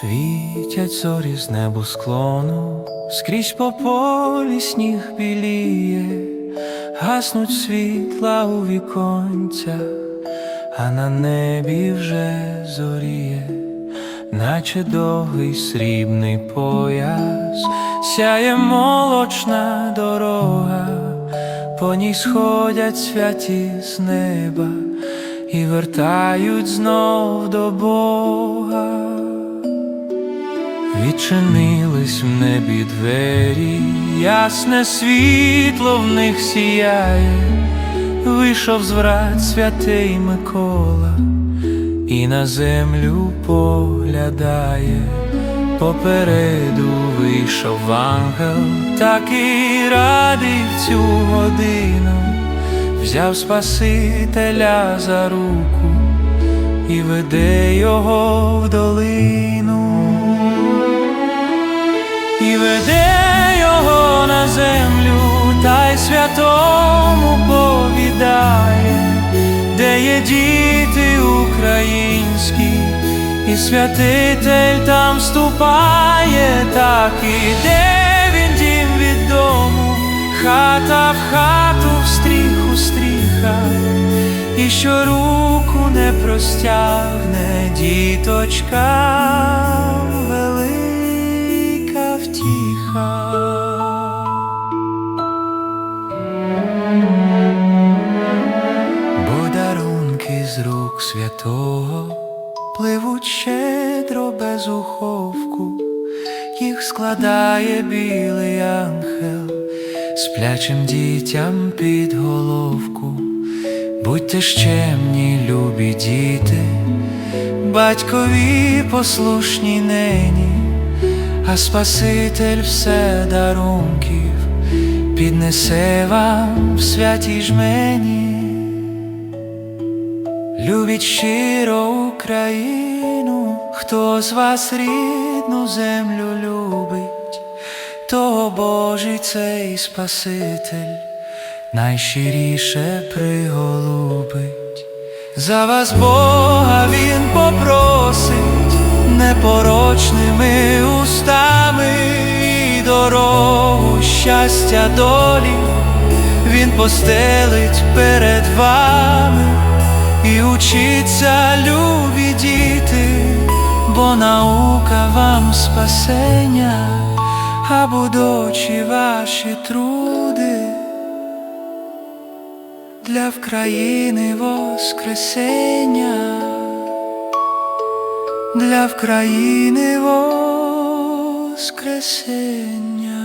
Світять зорі з небосклону, скрізь по полі сніг біліє, гаснуть світла у віконцях, а на небі вже зоріє, наче довгий срібний пояс, сяє молочна дорога, по ній сходять святі з неба і вертають знов до Бога. Відчинились в небі двері, ясне світло в них сіяє, вийшов з врат святий Микола, і на землю поглядає, попереду вийшов ангел, так і радий в цю годину, взяв Спасителя за руку і веде його в долину святому повідає, де є діти українські, і святитель там ступає, так іде він дім від дому, хата в хату в стріху стріха, і що руку не простягне діточка святого пливуть щедро без уховку, їх складає білий ангел, сплячим дітям під головку. Будьте щемні, любі діти, батькові послушні нені, а Спаситель все дарунків піднесе вам в святій жмені. Любіть щиро Україну, хто з вас рідну землю любить, того Божий цей Спаситель найщиріше приголубить. За вас Бога Він попросить непорочними устами і дорогу щастя долі Він постелить перед вами учиться, любі діти, бо наука вам спасення, а будучи ваші труди для вкраїни Воскресення, для вкраїни Воскресення.